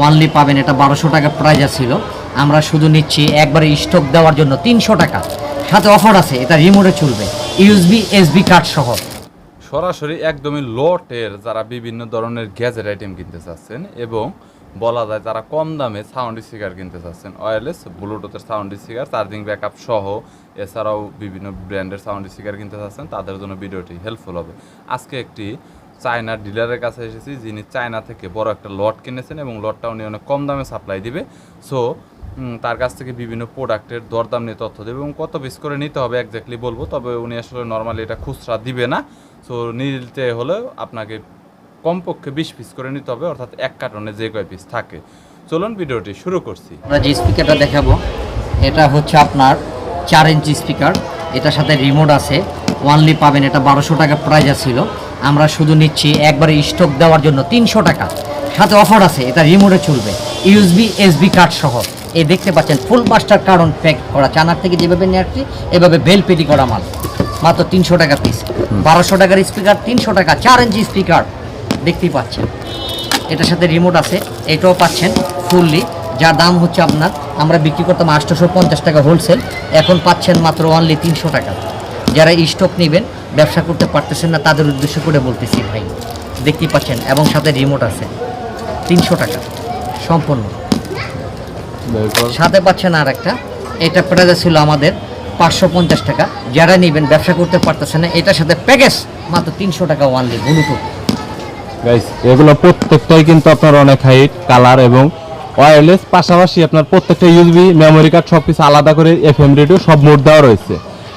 Only পাবেন, এটা বারোশো টাকা প্রাইজ ছিল আমরা শুধু নিচ্ছি, একবারে স্টক দেওয়ার জন্য তিনশো টাকা। সাথে অফার আছে, এটা রিমোটে চলবে। ইউএসবি এসবি কার্ড সহ। সরাসরি একদমই লটের যারা বিভিন্ন ধরনের গ্যাজেট আইটেম কিনতে চাচ্ছেন এবং বলা যায় যারা কম দামে সাউন্ড স্পিকার কিনতে চাচ্ছেন ওয়্যারলেস ব্লুটুথের সাউন্ড স্পিকার চার্জিং ব্যাকআপ সহ, এছাড়াও বিভিন্ন ব্র্যান্ডের সাউন্ড স্পিকার কিনতে চাচ্ছেন, তাদের জন্য ভিডিওটি হেল্পফুল হবে। আজকে একটি চায়নার ডিলারের কাছে এসেছি, যিনি চায়না থেকে বড় একটা লট কিনেছেন এবং লটটা উনি অনেক কম দামে সাপ্লাই দিবে। সো তার কাছ থেকে বিভিন্ন প্রোডাক্টের দরদাম নিয়ে তথ্য দেবে এবং কত পিস করে নিতে হবে একজাক্টলি বলব, তবে উনি আসলে নর্মালি এটা খুচরা দিবে না। সো নিতে হলে আপনাকে কমপক্ষে বিশ পিস করে নিতে হবে, অর্থাৎ এক কার্টনে যে কয় পিস থাকে। চলুন ভিডিওটি শুরু করছি। আমরা যে স্পিকারটা দেখাবো, এটা হচ্ছে আপনার চার ইঞ্চি স্পিকার এটার সাথে রিমোট আছে। ওয়ানলি পাবেন, এটা বারোশো টাকা প্রাইজ ছিল আমরা শুধু নিচ্ছি একবারে স্টক দেওয়ার জন্য তিনশো টাকা। সাথে অফার আছে, এটা রিমোটে চলবে। ইউএসবি এসবি কার্ড সহ। এই দেখতে পাচ্ছেন ফুল মাস্টার কার্ড প্যাক করা। চানার থেকে যেভাবে নিয়ে এভাবে বেল পেটি করা মাল। মাত্র তিনশো টাকা পিস বারোশো টাকার স্পিকার তিনশো টাকা, চার ইঞ্চি স্পিকার দেখতেই পাচ্ছেন। এটার সাথে রিমোট আছে, এটাও পাচ্ছেন ফুললি যার দাম হচ্ছে আপনার, আমরা বিক্রি করতাম আটশোশো পঞ্চাশ টাকা হোলসেল এখন পাচ্ছেন মাত্র অনলি তিনশো টাকা। যারা স্টক নেবেন, ব্যবসা করতে পারতেছেন না, তাদের উদ্দেশ্য করে বলতেছি ভাই, দেখতেই পাচ্ছেন, এবং সাথে রিমোট আছে, তিনশো টাকা, সম্পূর্ণ। সাথে পাচ্ছেন আর একটা এটা প্রাইস ছিল আমাদের পাঁচশো পঞ্চাশ টাকা, যারা নেবেন, ব্যবসা করতে পারতেছেন না, এটার সাথে প্যাকেজ মাত্র তিনশো টাকা ওয়ানলি ব্লুটুথ। এগুলো প্রত্যেকটাই কিন্তু আপনার অনেক হাইট কালার এবং ওয়্যারলেস পাশাপাশি আপনার প্রত্যেকটা ইউএসবি মেমোরি কার্ড সব কিছু আলাদা করে এফ এফএম রেডিও সব মোড দেওয়া রয়েছে।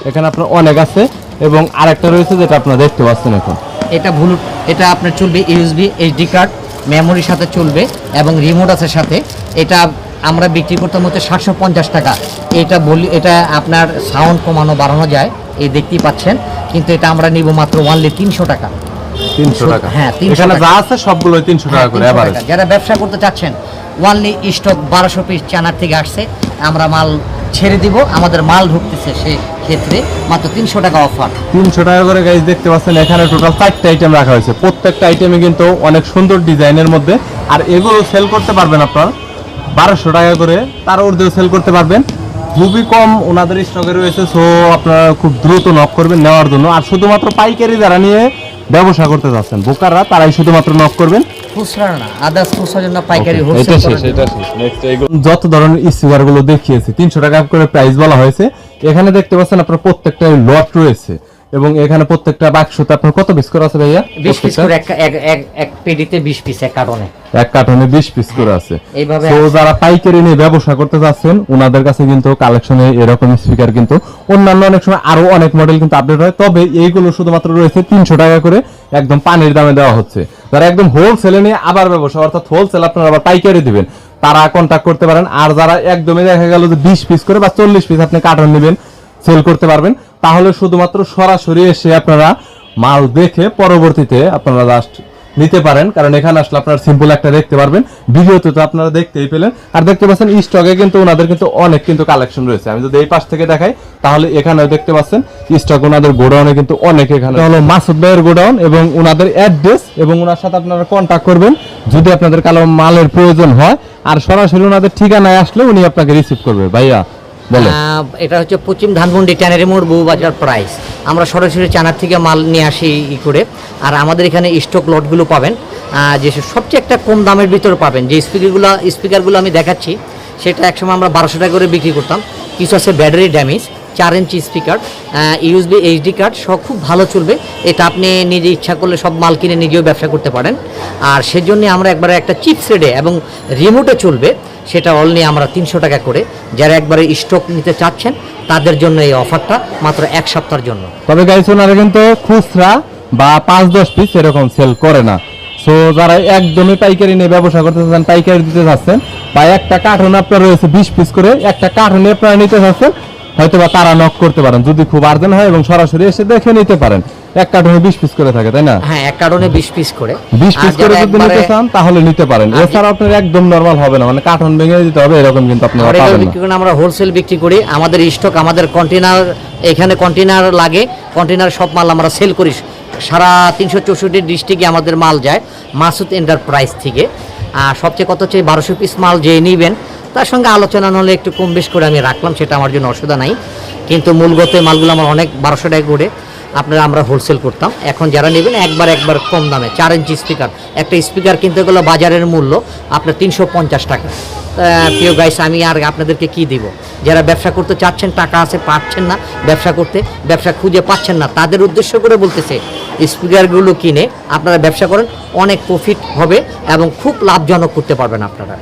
এখানে আপনার অনেক আছে এবং আরেকটা রয়েছে যেটা আপনারা দেখতে পাচ্ছেন এখন। এটা ভুল এটা আপনার চলবে ইউএসবি এইচডি কার্ড মেমোরির সাথে চলবে এবং রিমোট আছে সাথে। এটা আমরা বিক্রি করতাম হচ্ছে সাতশো পঞ্চাশ টাকা। এটা বলি এটা আপনার সাউন্ড কমানো বাড়ানো যায় এই দেখতেই পাচ্ছেন। কিন্তু এটা আমরা নিব মাত্র ওয়ানলি তিনশো টাকা। তিনশো টাকা। হ্যাঁ, 300 এখানে টাকা। আছে সবগুলো তিনশো টাকা হ্যাঁ, করে 300 এভারেজ টাকা। যারা ব্যবসা করতে চাচ্ছেন ওয়ানলি স্টক বারোশো পিস চানার থেকে আসছে। আমরা মাল ছেড়ে দিব, আমাদের মাল ঢুকতেছে সেই ক্ষেত্রে, মাত্র তিনশো টাকা অফার তিনশো টাকা করে গাইজ দেখতে পাচ্ছেন, এখানে টোটাল চারটে আইটেম রাখা হয়েছে। প্রত্যেকটা আইটেমে কিন্তু অনেক সুন্দর ডিজাইনের মধ্যে। আর এগুলো সেল করতে পারবেন আপনার। বারোশো টাকা করে তার ঊর্ধ্বেও সেল করতে পারবেন। খুবই কম ওনাদের স্টকে রয়েছে সো আপনারা খুব দ্রুত নক করবেন নেওয়ার জন্য। আর শুধুমাত্র পাইকারি যারা নিয়ে ব্যবসা করতে যাচ্ছেন। বোকাররা তারাই শুধুমাত্র নক করবেন। যত ধরনের স্পিকারগুলো দেখিয়েছি তিনশো টাকা করে প্রাইস বলা হয়েছে। এখানে দেখতে পাচ্ছেন আপনার প্রত্যেকটা লট রয়েছে। এবং এখানে প্রত্যেকটা বাক্সতে আপনার কত পিস করে আছে ভাইয়া? বিশ পিস করে এক এক এক পেডিতে বিশ পিস এক কার্টনে। এক কার্টনে বিশ পিস করে আছে। এইভাবে তো যারা পাইকারি নিয়ে ব্যবসা করতে যাচ্ছেন ওনাদের কাছে কিন্তু কালেকশনে এরকম স্পিকার কিন্তু অন্যান্য অনেক সময় আরও অনেক মডেল কিন্তু আপডেট হয়। তবে এইগুলো শুধুমাত্র রয়েছে তিনশো টাকা করে একদম পানির দামে দেওয়া হচ্ছে। যারা একদম হোলসেলে নিয়ে আবার ব্যবসা অর্থাৎ হোলসেল আপনারা আবার পাইকারি দিবেন। তারা কন্ট্যাক্ট করতে পারেন। আর যারা একদমই দেখা গেল যে বিশ পিস করে বা চল্লিশ পিস আপনি কার্টন নেবেন সেল করতে পারবেন। তাহলে শুধুমাত্র সরাসরি এসে আপনারা মাল দেখে পরবর্তীতে আপনারা জাস্ট নিতে পারেন। কারণ এখানে আসলে আপনারা সিম্পল একটা দেখতে পারবেন। ভিডিওতে তো আপনারা দেখতেই পেলেন। আর দেখতে পাচ্ছেন স্টকে কিন্তু ওনাদের কিন্তু অনেক কিন্তু কালেকশন রয়েছে। আমি যদি এই পাশ থেকে দেখাই তাহলে এখানেও দেখতে পাচ্ছেন স্টক ওনাদের গোডাউনে কিন্তু অনেক এখানে হলো মাসুদ ভাইয়ের গোডাউন এবং ওনাদের অ্যাড্রেস এবং ওনার সাথে আপনারা কন্ট্যাক্ট করবেন। যদি আপনাদের কালো মালের প্রয়োজন হয় আর সরাসরি ওনাদের ঠিকানায় আসলে উনি আপনাকে রিসিভ করবে। ভাইয়া এটা হচ্ছে পশ্চিম ধানমন্ডি ট্যানারি মোড় বউবাজার প্রাইস। আমরা সরাসরি চানার থেকে মাল নিয়ে আসি ই করে। আর আমাদের এখানে স্টক লটগুলো পাবেন। যে সবচেয়ে একটা কম দামের ভিতরে পাবেন। যে স্পিকারগুলো স্পিকারগুলো আমি দেখাচ্ছি, সেটা একসময় আমরা বারোশো টাকা করে বিক্রি করতাম। কিছু আছে ব্যাটারি ড্যামেজ চার ইঞ্চি স্পিকার ইউএসবি এইচডি কার্ড সব খুব ভালো চলবে। এটা আপনি নিজে ইচ্ছা করলে সব মাল কিনে নিজেও ব্যবসা করতে পারেন। আর সেজন্য আমরা একবারে একটা চিপস রেডে এবং রিমোটে চলবে। সেটা অনলি আমরা তিনশো টাকা করে। যারা একবারে স্টক নিতে চাচ্ছেন, তাদের জন্য এই অফারটা মাত্র এক সপ্তাহের জন্য। তবে গাইস ওনারা কিন্তু খুচরা বা পাঁচ দশ পিস এরকম সেল করে না। সো যারা একদমই পাইকারি নিয়ে ব্যবসা করতে চাচ্ছেন, পাইকারি দিতে চাচ্ছেন, বা একটা কার্টন আপনার রয়েছে বিশ পিস করে, একটা কার্টনে আপনারা নিতে চাচ্ছেন হয়তো বা তারা নক করতে পারেন যদি খুব আর্জেন্ট হয় এবং সরাসরি এসে দেখে নিতে পারেন। এক কার্টনে বিশ পিস করে থাকে তাই না? হ্যাঁ এক কারণে বিশ পিস করে। বিশ আর পিস করে যদি নিতে চান তাহলে নিতে পারেন। এছাড়া আপনার একদম নর্মাল হবে না মানে কার্টন ভেঙে দিতে হবে এরকম কিন্তু আপনারা পাবেন না। আমরা হোলসেল বিক্রি করি আমাদের স্টক আমাদের কন্টেনার এখানে কন্টেনার লাগে কন্টেনার সব মাল আমরা সেল করি। সারা তিনশো চৌষট্টি ডিস্ট্রিক্টে আমাদের মাল যায় মাসুদ এন্টারপ্রাইজ থেকে। আর সবচেয়ে কত হচ্ছে বারোশো পিস মাল যে নেবেন তার সঙ্গে আলোচনা নহলে একটু কম বেশ করে আমি রাখলাম, সেটা আমার জন্য অসুবিধা নাই। কিন্তু মূলগত মালগুলো আমার অনেক বারোশো টাকা করে আপনারা আমরা হোলসেল করতাম। এখন যারা নেবেন একবার একবার কম দামে, চার ইঞ্চি স্পিকার একটা স্পিকার কিনতে গেলে বাজারের মূল্য আপনার তিনশো পঞ্চাশ টাকা। প্রিয় গাইস আমি আর আপনাদেরকে কি দিব? যারা ব্যবসা করতে চাচ্ছেন, টাকা আছে, পাচ্ছেন না ব্যবসা করতে, ব্যবসা খুঁজে পাচ্ছেন না, তাদের উদ্দেশ্য করে বলতেছে স্পিকারগুলো কিনে আপনারা ব্যবসা করেন, অনেক প্রফিট হবে এবং খুব লাভজনক করতে পারবেন আপনারা।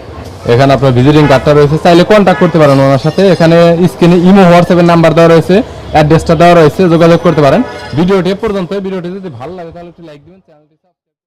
এখানে আপনার ভিজিটিং কার্ডটা রয়েছে। চাইলে কন্ট্যাক্ট করতে পারেন ওনার সাথে। এখানে স্ক্রিনে ইমো হোয়াটসঅ্যাপের নাম্বার দেওয়া রয়েছে অ্যাড্রেসটা দেওয়া রয়েছে, যোগাযোগ করতে পারেন। ভিডিওটি পর্যন্ত ভিডিওটি যদি ভালো লাগে তাহলে একটু লাইক দিবেন চ্যানেলটি